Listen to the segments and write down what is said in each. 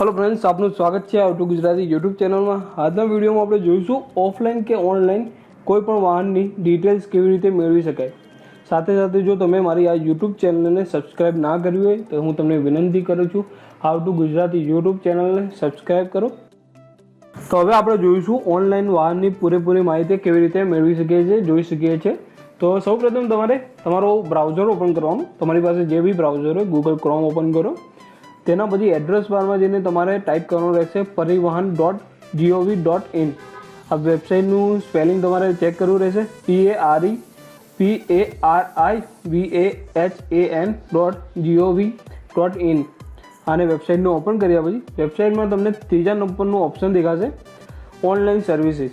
Hello friends આપનું સ્વાગત છે આવટુ ગુજરાતી યુટ્યુબ ચેનલમાં આજના વિડીયોમાં આપણે જોઈશું ઓફલાઈન કે ઓનલાઈન કોઈ પણ વાહનની ડિટેલ્સ કેવી રીતે મેળવી શકાય. સાથે સાથે જો તમે મારી આ યુટ્યુબ ચેનલને સબસ્ક્રાઇબ ના કરી હોય, તો હું તમને વિનંતી કરું છું હાઉ ટુ ગુજરાતી યુટ્યુબ ચેનલને સબસ્ક્રાઇબ કરો. તો હવે આપણે જોઈશું ઓનલાઈન વાહનની પૂરેપૂરી માહિતી કેવી રીતે મેળવી શકીએ છીએ, જોઈ શકીએ છીએ. તો સૌપ્રથમ તમારે તમારો બ્રાઉઝર ઓપન કરવાનું. તમારી પાસે જે બી બ્રાઉઝર હોય ગૂગલ ક્રોમ ઓપન કરો. તેના પછી એડ્રેસ બારમાં જઈને તમારે ટાઈપ કરવાનું રહેશે પરિવહન ડોટ જીઓવી ડોટ ઇન આ વેબસાઇટનું સ્પેલિંગ તમારે ચેક કરવું રહેશે. P A R E P A R I V A H A N dot GOV dot in આને વેબસાઇટનું ઓપન કર્યા પછી વેબસાઇટમાં તમને ત્રીજા નંબરનું ઓપ્શન દેખાશે. ઓનલાઈન સર્વિસીસ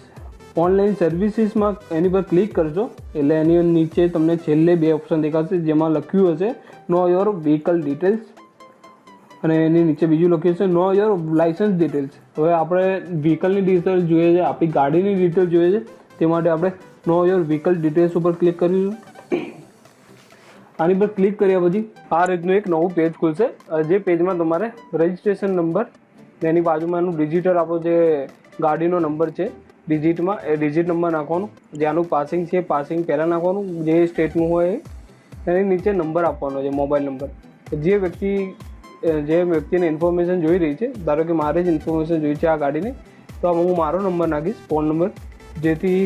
ઓનલાઈન સર્વિસીસમાં એની પર ક્લિક કરજો. એટલે એની નીચે તમને છેલ્લે બે ઓપ્શન દેખાશે જેમાં લખ્યું હશે નો યોર વ્હીકલ ડિટેલ્સ અને એની નીચે બીજું લખ્યું છે નો યોર લાઇસન્સ ડિટેલ્સ હવે આપણે વ્હીકલની ડિટેલ જોઈએ છે, આપણી ગાડીની ડિટેલ જોઈએ છે, તે માટે આપણે નો યોર વ્હીકલ ડિટેલ્સ ઉપર ક્લિક કરીશું. આની પર ક્લિક કર્યા પછી, આ રીતનું એક નવું પેજ ખુલશે. જે પેજમાં તમારે રજિસ્ટ્રેશન નંબર એની બાજુમાં એનું ડિજિટલ આપણો જે ગાડીનો નંબર છે ડિજિટમાં એ ડિજિટ નંબર નાખવાનું જ્યાંનું પાસિંગ છે પાસિંગ પહેલાં નાખવાનું, જે સ્ટેટનું હોય એની નીચે નંબર આપવાનો છે મોબાઈલ નંબર જે વ્યક્તિ જે વ્યક્તિને ઇન્ફોર્મેશન જોઈ રહી છે, ધારો કે મારે જ ઇન્ફોર્મેશન જોઈ છે આ ગાડીની, તો હું મારો નંબર નાખીશ ફોન નંબર જેથી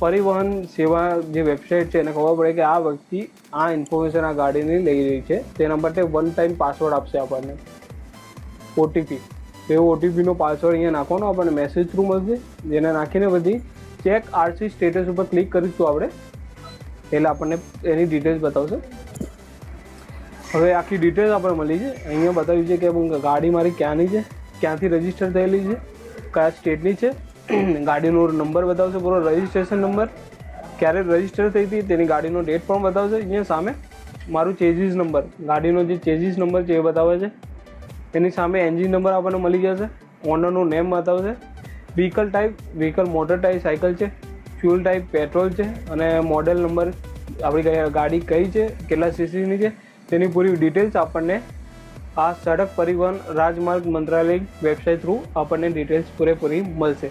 પરિવહન સેવા જે વેબસાઇટ છે એને ખબર પડે કે આ વ્યક્તિ આ ઇન્ફોર્મેશન આ ગાડીની લઈ રહી છે. તેના માટે વન ટાઈમ પાસવર્ડ આપશે આપણને. ઓટીપી એ ઓટીપીનો પાસવર્ડ અહીંયા નાખવાનો, આપણને મેસેજ થ્રુ મળશે. જેને નાખીને બધી ચેક આરસી સ્ટેટસ ઉપર ક્લિક કરીશું આપણે. એટલે આપણને એની ડિટેલ્સ બતાવશે. હવે આખી ડિટેલ આપણને મળી છે. અહીંયા બતાવ્યું છે કે ગાડી મારી ક્યાંની છે, ક્યાંથી રજિસ્ટર થયેલી છે, કયા સ્ટેટની છે. ગાડીનો નંબર બતાવશે, પૂરો રજિસ્ટ્રેશન નંબર ક્યારે રજિસ્ટર થઈ હતી તેની ગાડીનો ડેટ પણ બતાવશે. અહીંયા સામે મારું ચેજીસ નંબર ગાડીનો જે ચેજીસ નંબર છે એ બતાવે છે. એની સામે એન્જિન નંબર આપણને મળી જશે. ઓનરનું નેમ બતાવશે. Vehicle type vehicle motor type cycle છે. ફ્યુલ ટાઈપ પેટ્રોલ છે. અને મોડેલ નંબર આપણી ગાડી કઈ છે, કેટલા સીસીની છે. તેની પૂરી ડિટેલ્સ આપણને આ સડક પરિવહન રાજમાર્ગ મંત્રાલય વેબસાઇટ થ્રુ આપણને ડિટેલ્સ પૂરેપૂરી મળશે.